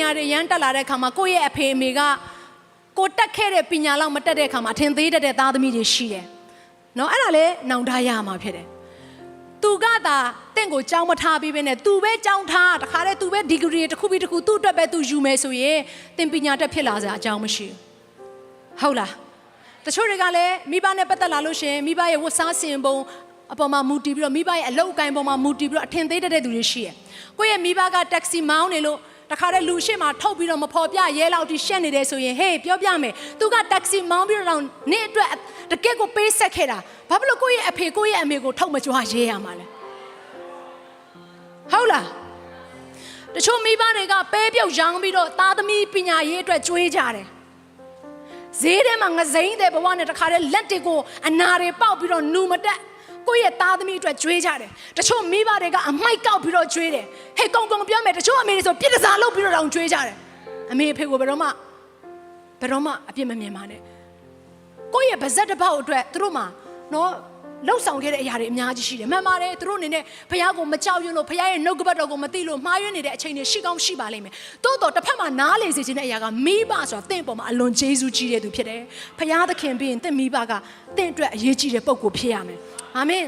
ညာတွေရမ်းတက်လာတဲ့အခါမှာကိုယ့်ရဲ့အဖေအမေကကိုတက်ခဲ့တဲ့ပညာလောက်မတက်တဲ့အခါမှာအထင်သေးတတ်တဲ့သားသမီးတွေရှိတယ်။နော်အဲ့ဒါလည်းနောင်တရမှာဖြစ်တယ်။သူကသာတင့်ကိုကြောင်းမထားပြီးပဲနဲ့သူပဲကြောင်းထားတခါတည်းသူပဲဒီဂရီတစ်ခုပြီးတစ်ခုသူ့အတွက်ပဲသူယူမယ်ဆိုရင်တင်ပညာတက်ဖြစ်လာစရာအကြောင်းမရှိဘူးဟုတ်လားတချို့တွေကလည်းမိဘနဲ့ပတ်သက်လာလို့ရှရင်မိဘရဲ့ဝတ်စားစင်ပုံအပေါ်မှာမူတည်ပြီးတော့မိဘရဲ့အလုပ်အကိုင်ပေါ်မှာမူတည်ပြီးတော့အထင်သေးတတ်တဲ့သူတွေရှိတယ်ကိုယ့်ရဲ့မိဘကတက္ကစီမောင်းနေလို့ တခါတည်းလူရှိမှထုတ်ပြီးတော့မဖော်ပြရဲလောက်ထိရှက်နေတယ်ဆိုရင်ဟေးပြောပြမယ်သူကတက္ကစီမောင်းပြီးတော့နေ့အတွက်တကယ့်ကိုပေးဆက်ခဲ့တာဘာဖြစ်လို့ကိုယ့်ရဲ့အဖေကိုယ့်ရဲ့အမေကိုထုတ်မကြွားရဲရမှာလဲဟုတ်လားတချို့မိဘတွေကပဲပြုတ်ရောင်းပြီးတော့သားသမီးပညာရေးအတွက်ကြွေးကြတယ်ဈေးထဲမှာငစိမ့်တဲ့ဘဝနဲ့တခါတည်းလက်တွေကိုအနာတွေပေါက်ပြီးတော့နူမတက် ကိုယ့်ရဲ့သားသမီးအတွက်ကြွေးကြတယ်တချို့မိဘတွေကအမိုက်ကောက်ပြီးတော့ကြွေးတယ်ဟဲ့ကုံကုံပြောမယ်တချို့အမေတွေဆိုပြစ်ဒစားလုပ်ပြီးတော့တောင်ကြွေးကြတယ်အမေအဖေကိုဘယ်တော့မှဘယ်တော့မှအပြစ်မမြင်ပါနဲ့ကိုယ့်ရဲ့ဗဇက်တစ်ပေါက်အတွက်သူတို့မှာနော်လှုပ်ဆောင်ခဲ့တဲ့အရာတွေအများကြီးရှိတယ်မှန်ပါတယ်သူတို့အနေနဲ့ဖះကိုမကြောက်ရွံ့လို့ဖះရဲ့နှုတ်ကပတ်တော်ကိုမသိလို့မှားယွင်းနေတဲ့အချိန်တွေရှိကောင်းရှိပါလိမ့်မယ်တိုးတော့တစ်ဖက်မှာနားလေစေခြင်းတဲ့အရာကမိဘဆိုတာတင့်ပေါ်မှာအလွန်ကျေးဇူးကြီးတဲ့သူဖြစ်တယ်ဖះသခင်ပြီးရင်တင့်မိဘကတင့်အတွက်အရေးကြီးတဲ့ပုံကိုဖြစ်ရမယ် အာမင်